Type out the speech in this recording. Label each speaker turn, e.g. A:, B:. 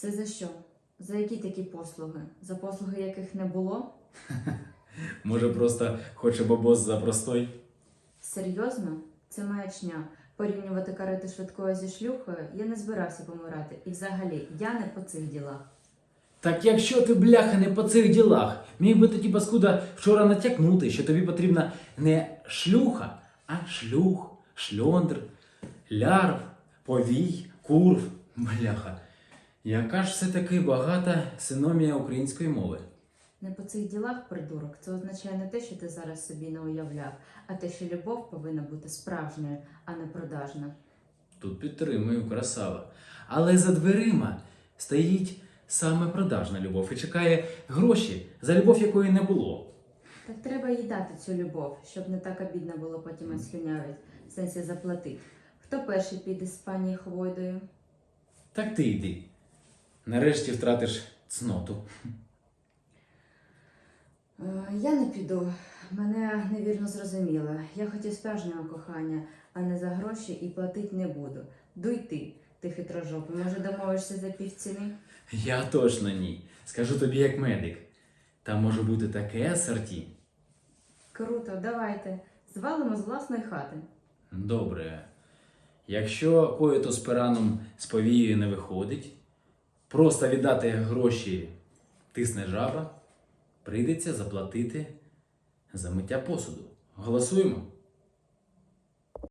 A: Це за що? За які такі послуги? За послуги, яких не було?
B: Може, просто хоче бабос за простой?
A: Серйозно? Це маячня. Порівнювати карети швидкою зі шлюхою я не збирався помирати. І взагалі, я не по цих ділах.
B: Так якщо ти, бляха, не по цих ділах, міг би тоді паскуда вчора натякнути, що тобі потрібна не шлюха, а шлюх, шльондр, лярв, повій, курв. Бляха. Яка ж все-таки багата синомія української мови.
A: Не по цих ділах, придурок, це означає не те, що ти зараз собі не уявляв, а те, що любов повинна бути справжньою, а не продажна.
B: Тут підтримую красава. Але за дверима стоїть саме продажна любов і чекає гроші, за любов якої не було.
A: Так треба їй дати цю любов, щоб не так обідно було потім слюнявить, в сенсі заплатить. Хто перший піде з пані Хвойдою?
B: Так ти йди. Нарешті втратиш цноту.
A: Е, Я не піду. Мене невірно зрозуміла. Я хотів справжнього кохання, а не за гроші і платить не буду. Дуй ти, ти хитрожопий. Може, домовишся за півціни?
B: Я точно ні. Скажу тобі як медик. Там може бути таке асорті.
A: Круто, давайте. Звалимо з власної хати.
B: Добре. Якщо коїто з пираном з повією не виходить, просто віддати гроші тисне жаба, прийдеться заплатити за миття посуду. Голосуємо.